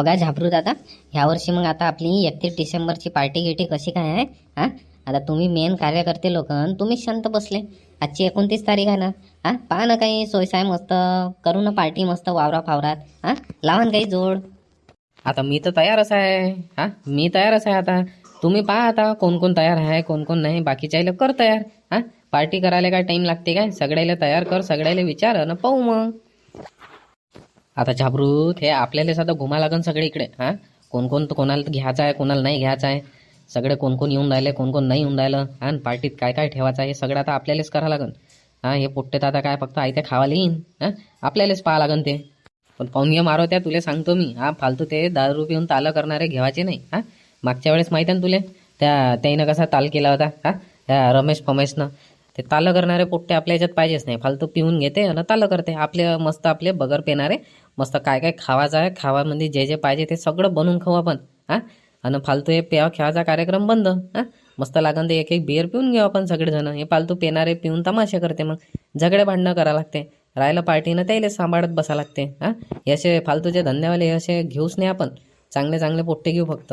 बघा काय झापरू दादा ह्यावर्षी मग आता आपली एकतीस डिसेंबरची पार्टी गिटी कशी काय आहे हा? आता तुम्ही मेन कार्यकर्ते लोक तुम्ही तुम्हीच शांत बसले. आजची एकोणतीस तारीख आहे ना हा? पहा ना काही सोयसाय मस्त करू ना पार्टी मस्त वावरा फावरात हा? लावा ना काही जोड. आता मी तर तयारच आहे हा? मी तयारच आहे आता. तुम्ही पहा आता कोण कोण तयार आहे कोण कोण नाही बाकीच्याला कर तयार हा? पार्टी करायला काय टाईम लागते काय? सगळ्याला तयार कर सगळ्याला विचार ना पाहू मग. आता झाबरूत हे आपल्याला सध्या घुमा लागन सगळे इकडे. हा? कोण कोण कोणाला घ्यायचं आहे कोणाला नाही घ्यायचं आहे. सगळे कोण कोण येऊन राहिले कोण कोण नाही येऊन राहिलं. हां? पार्टीत काय काय ठेवायचं आहे हे सगळं आता आपल्यालाच करावं लागन. हा? हे पोट्टे तर आता काय फक्त आयत्या खावाला येईन. हां? आपल्यालाच पाहा लागन ते. पण पाहून घे मारो त्या तुला सांगतो मी. हा? फालतू ते दारू पिऊन तालं करणारे घेवायचे नाही. हा? मागच्या वेळेस माहिती आहे ना तुले? त्या त्याईनं कसा ताल केला होता? हा? त्या रमेश फमेशनं. ते तालं करणारे पोट्टे आपल्या याच्यात पाहिजेच नाही. फालतू पिऊन घेते आणि तालं करते. आपले मस्त आपले बगर पेणारे मस्त काय काय खावायचं आहे खावामध्ये म्हणजे जे जे पाहिजे ते सगळं बनवून खाऊ आपण हा? आणि फालतू हे पेवा खेळाचा कार्यक्रम बंद हा? मस्त लागन ते एक एक बिअर पिऊन घेऊ आपण सगळेजण. हे फालतू पेणारे पिऊन तमाशे करते मग. झगडे भांडणं करा लागते. राहिलं पार्टीनं त्याला सांभाळत बसा लागते हा? हे असे फालतूचे धंद्यावाले हे असे घेऊच नाही आपण. चांगले चांगले पोट्टे घेऊ फक्त.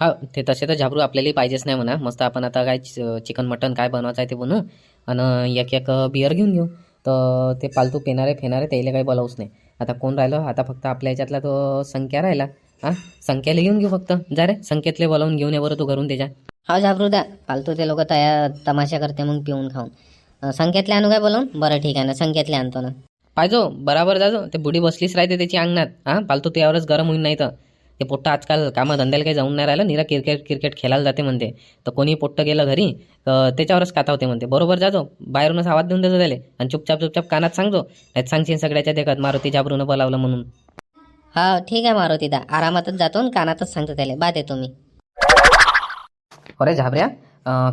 हा ते तसे तर झाबरू आपल्याला पाहिजेच नाही म्हणा. मस्त आपण आता काय चिकन मटन काय बनवायचं आहे ते बनवू. आणि एक एक बिअर घेऊन घेऊ तर ते पालतू पेणारे फेणारे त्याला काही बोलावूच नाही. आता कोण राहिलं? आता फक्त आपल्या याच्यातला तो संख्या राहिला. हा संख्याला घेऊन घेऊ फक्त. जा रे संख्येतले बोलावून घेऊन ये बरं तू घरून त्याच्या हा झापरू द्या. फालतू ते लोक तया तमाशा करते मग पिऊन खाऊन. संख्यातले आणू काय बोलून बरं ठीक आहे ना. संख्यातले आणतो ना. पाहिजो बराबर जाजो ते बुडी बसलीच राहते त्याची अंगणात. हा फालतू त्यावरच गरम होईन नाही तर ते पोट्ट आजकाल कामं धंद्याला काही जाऊन नाही राहिलं निरा क्रिकेट क्रिकेट खेळायला जाते म्हणते. तर कोणी पोट्ट गेलं घरी त्याच्यावरच काथा होते म्हणते. बरोबर जाजो बाहेरूनच आवाज देऊन देतो त्याले. आणि चुपचाप चुपचाप कानात सांगजो नाही सांगशील सगळ्याच्या देखत मारुती जाबरून बोलावलं म्हणून. हा ठीक आहे मारुती दा आरामातच जातो आणि कानातच सांगतो त्याला. बाद येतो मी अरे झाबऱ्या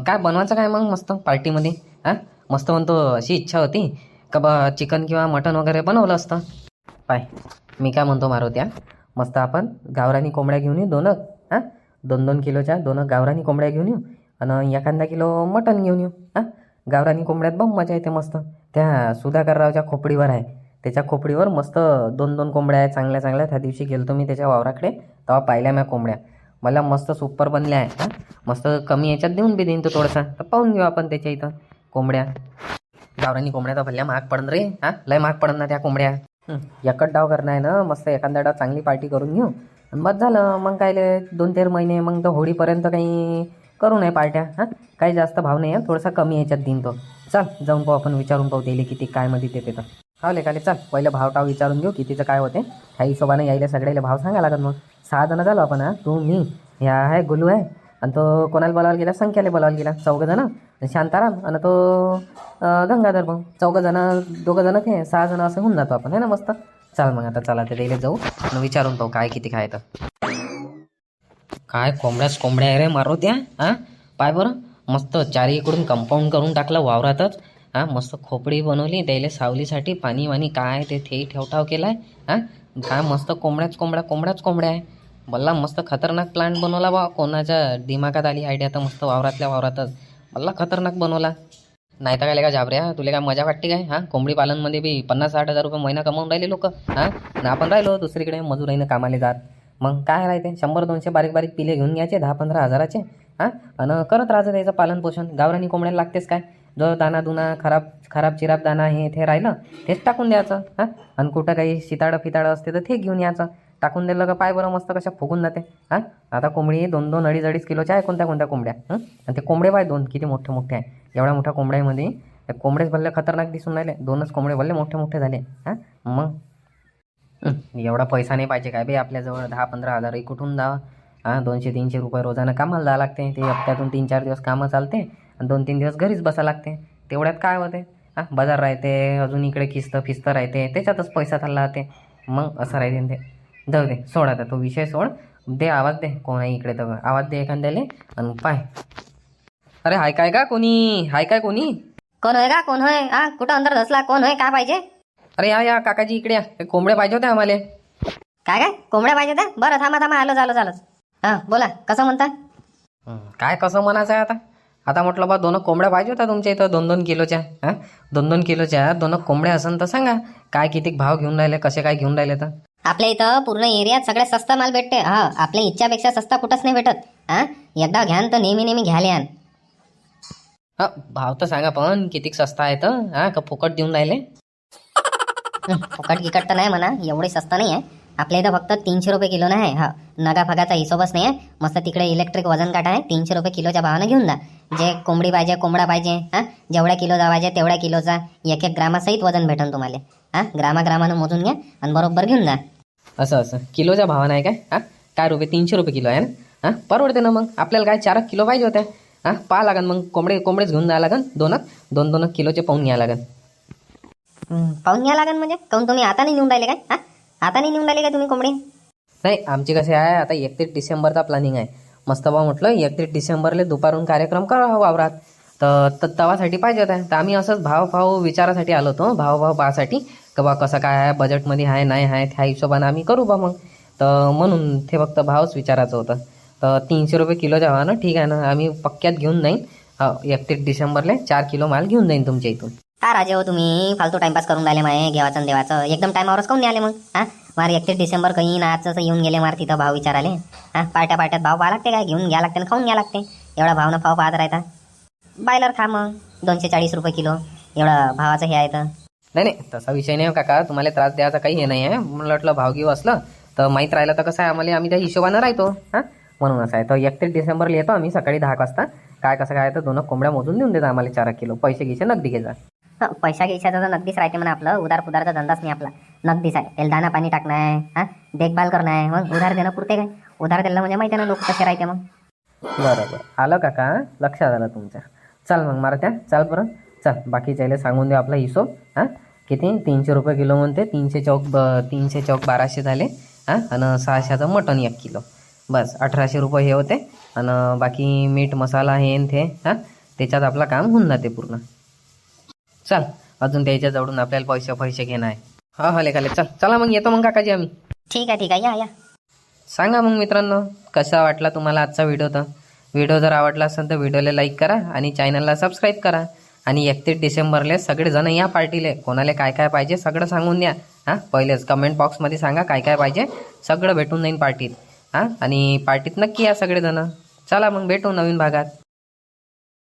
काय बनवायचं काय मग मस्त पार्टीमध्ये? हा? मस्त म्हणतो अशी इच्छा होती का बा चिकन किंवा मटन वगैरे बनवलं असतं? पाय मी काय म्हणतो मारुत्या? मस्त आपण गावरानी कोंबड्या घेऊन येऊ दोनक हां? दोन दोन किलोच्या दोनक गावरानी कोंबड्या घेऊन येऊ आणि एखादा किलो मटन घेऊन येऊ हां? गावरानी कोंबड्यात बम मजा येते मस्त. त्या सुधाकररावच्या खोपडीवर आहे. त्याच्या खोपडीवर मस्त दोन दोन कोंबड्या आहे चांगल्या चांगल्या त्या दिवशी गेलो मी त्याच्या वावराकडे तेव्हा पाहिल्या म्या कोंबड्या. मला मस्त सुपर बनल्या आहे हां? मस्त कमी याच्यात देऊन बी देईन तो थोडासा. तर पाहून घेऊ आपण त्याच्या इथं कोंबड्या. गावरानी कोंबड्या तर भल्ल्या महाग पडन रे हां? लय महाग पडन ना त्या कोंबड्या. एकच डाव करणं आहे ना मस्त एखादा डाव चांगली पार्टी करून घेऊ. आणि मग झालं मग कायले दोन तेर महिने मग तर होळीपर्यंत काही करू नये पार्ट्या हां. काही जास्त भाव नाही आहे थोडासा कमी याच्यात देईन तो. चल जाऊन पाहू आपण विचारून पाहू त्याला किती काय मध्ये देते तर. हा लेखाले चल पहिलं भाव टाव विचारून घेऊ कितीचं काय होते. ह्या हिशोबाने यायला सगळ्याला भाव सांगा लागत मग. सहा जण झालो आपण हां. तू मी ह्या आहे गुलू आहे. आणि तो कोणाला बोलायला गेला? संख्याला बोलायला गेला. चौघंजणं जण. शांताराम आणि तो गंगाधर मग चौघंजणं जण दोघं जण ते सहा जण असं होऊन जातो आपण. है ना मस्त? चाल मग आता चला ते त्याला जाऊ आणि विचारून पाहू काय किती काय तर काय कोंबड्याच कोंबड्या आहे रे मारो त्या हा? पाय बरं. मस्त चारीकडून कंपाऊंड करून टाकलं वावरातच. हा मस्त खोपडी बनवली त्याला सावलीसाठी पाणी वाणी काय ते थेही ठेवठाव केलाय. हा? काय मस्त कोंबड्याच कोंबड्या कोंबड्याच कोंबड्या आहे. मला मस्त खतरनाक प्लांट बनवला बा. कोणाच्या दिमागात आली आयडिया तर मस्त वावरातल्या वावरातच. मला खतरनाक बनवला. नाही तर काय का झाबऱ्या तुला काय मजा वाटते काय? हा? कोंबडी पालनमध्ये बी पन्नास साठ हजार रुपये महिना कमावून राहिले लोक हा? ना आपण राहिलो दुसरीकडे मजुराईनं कामाले जात. मग काय राहते? शंभर दोनशे बारीक बारीक पिले घेऊन घ्यायचे दहा पंधरा हजाराचे हां? आणि करत राहायचं त्याचं पालनपोषण गावरानी कोंबड्याला लागतेच काय? जो दाना दुना खराब खराब चिराब दाना हे ते राहिलं तेच टाकून द्यायचं हां? आणि कुठं काही शिताळं फिताळं असते तर ते घेऊन यायचं. टाकून दिलं का पाय बरं मस्त कशा फुगून जाते. हां? आता कोंबडी दोन दोन अडीच अडीच किलोच्या आहे कोणत्या कोणत्या कोंबड्या? आणि ते कोंबडे पाय दोन किती मोठे मोठे आहे. एवढ्या मोठ्या कोंबड्यामध्ये त्या कोंबडेच भल्ले खतरनाक दिसून राहिले दोनच कोंबडे भल्ले मोठे मोठे झाले. हां? मग? एवढा पैसा नाही पाहिजे काय बे आपल्याजवळ? दहा पंधरा हजार कुठून द्यावा हां? दोनशे तीनशे रुपये रोजानं कामाला जावं लागते. ते हप्त्यातून तीन चार दिवस कामं चालते. आणि दोन तीन दिवस घरीच बसा लागते. तेवढ्यात काय होते? हां? बाजार राहते अजून इकडे किस्त फिस्त राहते. त्याच्यातच पैसा चालला जाते. मग असं राहते ते जाऊ दे सोड आता तो विषय सोड. दे आवाज दे कोण आहे इकडे तर आवाज दे एखाद्याले आणि पाय. अरे हाय काय का कोणी? हाय काय कोणी? कोण होय का कोण होय? हा कुठं अंदर धसला कोण होय? काय पाहिजे? अरे या या काकाजी इकडे या. हे कोंबड्या पाहिजे होत्या आम्हाला. काय काय कोंबड्या पाहिजे त्या बरं थांबा थांबा. आलो झालो झालोच. हा बोला. कसं म्हणता? हं, काय कसं म्हणायचं आहे आता? आता म्हटलं बा दोन कोंबड्या पाहिजे होत्या तुमच्या इथं दोन दोन किलोच्या. हां? दोन दोन किलोच्या दोन कोंबड्या असन तर सांगा. काय किती भाव घेऊन राहिले कसे काय घेऊन राहिले तर? आपल्या इथं पूर्ण एरियात सगळ्यात स्वस्त माल भेटते. हा आपल्या इच्छापेक्षा सस्ता कुठंच नाही भेटत. हा? एकदा घ्यान तर नेहमी नेहमी घ्यायला यान. हा भाव तर सांगा पण किती सस्ता आहे तर? हा का फुकट देऊन राहिले? फुकट गिकट तर नाही म्हणा एवढे स्वस्त नाही आहे. आपल्या इथं फक्त तीनशे रुपये किलो आहे. हा नगा फगाचा हिशोबच नाही आहे. मस्त तिकडे इलेक्ट्रिक वजन काटा आहे. तीनशे रुपये किलोच्या भावानं घेऊन जा. जे कोंबडी पाहिजे कोंबडा पाहिजे. हा जेवढ्या किलोचा पाहिजे तेवढ्या किलोचा एक एक ग्रामासहित वजन भेटन तुम्हाला. हा ग्रामाग्रामानं मोजून घ्या आणि बरोबर घेऊन जा. असं असं. किलोच्या भावानं आहे काय? हा? काय रुपये? तीनशे रुपये किलो आहे ना? हा? परवडते ना मग? आपल्याला काय चार किलो पाहिजे होत्या? हा? पाहा लागन मग. कोंबडे कोंबडेच घेऊन जावं लागन. दोन दोन दोन किलोचे पाहून घ्यावं लागन. हं, पाहून घ्या लागेल म्हणजे? काहून तुम्ही आता नाही नेऊन राहिले काय? हा? आता नाही नेऊन राहिले का तुम्ही कोंबडी? नाही आमची कसे आहे आता एकतीस डिसेंबरचा प्लॅनिंग आहे. मस्त बा म्हटलं एकतीस डिसेंबरला दुपारून कार्यक्रम करावा वावरात. तर तवासाठी पाहिजे होत्या. तर आम्ही असंच भाव भाव विचारासाठी आलो होतो भाव भाव पाहासाठी. का बा कसं काय आहे बजेटमध्ये आहे नाही आहे त्या हिशोबानं आम्ही करू बा मग. तर म्हणून ते फक्त भावच विचारायचं होतं. तर तीनशे रुपये किलो किलोच्या ना ठीक आहे ना आम्ही पक्क्यात घेऊन जाईन. एकतीस डिसेंबरला चार किलो माल घेऊन जाईन तुमच्या इथून. का राजे हो तुम्ही? फालतू टाइमपास करून राहिले माय घेवाचं आणि देवाचं. एकदम टायमावरच काऊन आले मग? हा? मार एकतीस डिसेंबर काही नाच येऊन गेले मार तिथं भाव विचाराले. हा? पार्ट्या पाट्यात भाव पाहा लागते काय? घेऊन घ्या लागते आणि खाऊन घ्या लागते. एवढा भाव ना भाव पाहत राहता. बायलर खा मग. दोनशे चाळीस रुपये किलो. एवढं भावाचं हे आहे तर. नाही नाही तसा विषय नाही हो काका. तुम्हाला त्रास द्यायचा काही हे नाही आहे. मला वाटलं भाव घेऊ असलं तर माहीत राहिलं तर कसं आहे आम्हाला आम्ही त्या हिशोबानं राहतो. हां? म्हणून असं आहे. तर एकतीस डिसेंबरला येतो आम्ही सकाळी दहा वाजता. काय कसं काय तर दोन कोंबड्या मोजून देऊन देता आम्हाला चार किलो. पैसे घ्यायचे नगदी घ्यायचा. पैसा घ्यायचा तर नगदीच राहते म्हणा आपलं. उधार पुधारचा धंदाच नाही आपला. नगदीच आहे. त्याला दाना पाणी टाकणं आहे हा? देखभाल करणं आहे. मग उधार देणं पुरते काय? उधार दिलं म्हणजे माहिती ना लोक कसे राहते मग. बरं बरं आलं काका लक्षात आलं तुमच्या. चल मग मारा त्या चाल बरं चल बाकीच्याला सांगून देऊ आपला हिशोब. हां? किती? तीनशे रुपये किलो म्हणते. तीनशे चौक ब तीनशे चौक बाराशे झाले. हां? आणि सहाशेचं मटन एक किलो. बस अठराशे रुपये हे होते. आणि बाकी मीठ मसाला हे न ते हां? त्याच्यात आपलं काम होऊन जाते पूर्ण. चल अजून त्याच्या जवळून आपल्याला पैसे पैसे घेणं आहे. हा हा लेखाले चल. चला मग येतो मग काकाजी आम्ही. ठीक आहे ठीक आहे. या या. सांगा मग मित्रांनो कसा वाटला तुम्हाला आजचा व्हिडिओ तर? व्हिडिओ जर आवडला असेल तर व्हिडिओला लाईक करा आणि चॅनलला सबस्क्राईब करा. आणि एकतीस डिसेंबरले सगळेजण या पार्टीले. कोणाला काय काय पाहिजे सगळं सांगून द्या. हां पहिलेच कमेंट बॉक्समध्ये सांगा काय काय पाहिजे सगळं भेटून जाईन पार्टीत. हां आणि पार्टीत नक्की या सगळेजणं. चला मग भेटू नवीन भागात.